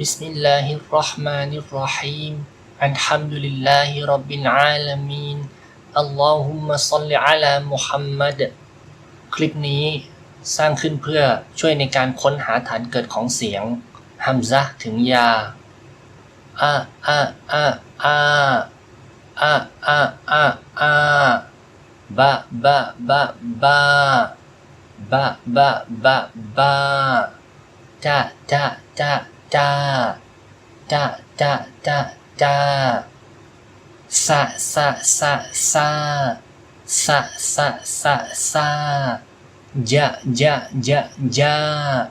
بسم الله الرحمن الرحيم الحمد لله رب العالمين اللهم صل على محمد คลิปนี้สร้างขึ้นเพื่อช่วยในการค้นหาฐานเกิดของเสียงฮัมซะห์ถึงยาอาอาอาอาอาอาอาอาบะบะบะบาบะบะบะบาจ้าจ้าจ้า จ้าจ้าจ้าจ้าจ้าซาซาซาซาซาซาซาซา ja ja ja ja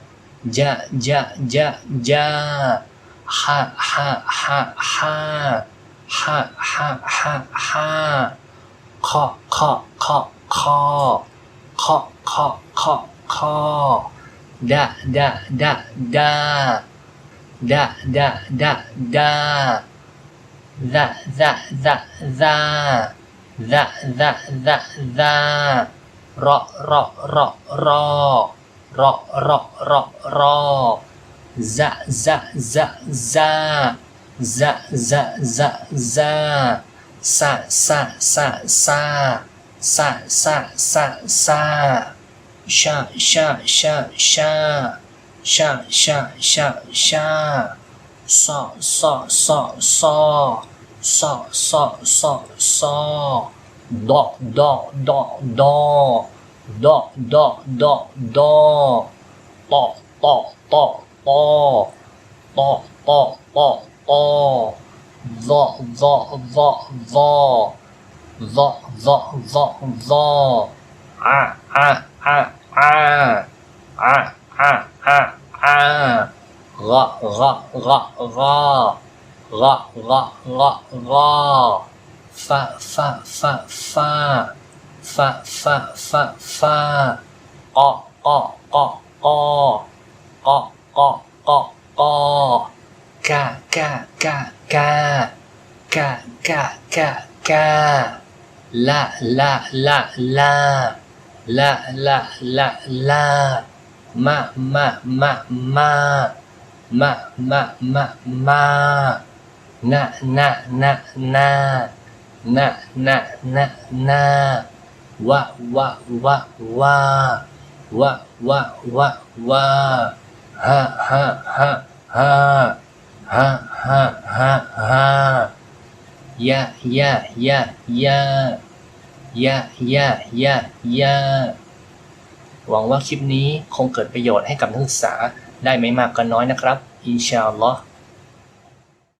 ja ja ja ja ha ha ha ha ha ha ha ha คอคอคอคอคอคอคอคอดะดะดะดาดะดะดะดาซะซะซะซาซะซะซะซารอรอรอรอรอรอรอรอซะซะซะซาซะ da da da da. Da da da da, da da da da, ro ro ro ro. Ro ro ro ro. Za za za za. Za za za za. Sa sa sa sa. Sa sa sa sa. Sha sha sha sha. 下下下下，上上上上，上上上上，到到到到，到到到到，到到到到，到到到到，走走走走，走走走走，啊啊啊啊啊啊！啊啊，鹅鹅鹅鹅，鹅鹅鹅鹅，翻翻翻翻，翻翻翻翻，哦哦哦哦，哦哦哦哦，干干干干，干干干干，啦啦啦啦。啦啦啦啦。La, la, la, la. กอกากากากากากากากาลาลาลาลาลาลาลาลามามามามามามามมานะนะนะนะนะนะนะนะวะวะวะวะวะวะวะวะฮะฮะฮะฮะฮะฮะฮะฮะยะยะยะยะยะยะยะยะ หวังว่าคลิปนี้คงเกิดประโยชน์ให้กับนักศึกษาได้ไม่มากก็น้อยนะครับ อินชาอัลลอฮ์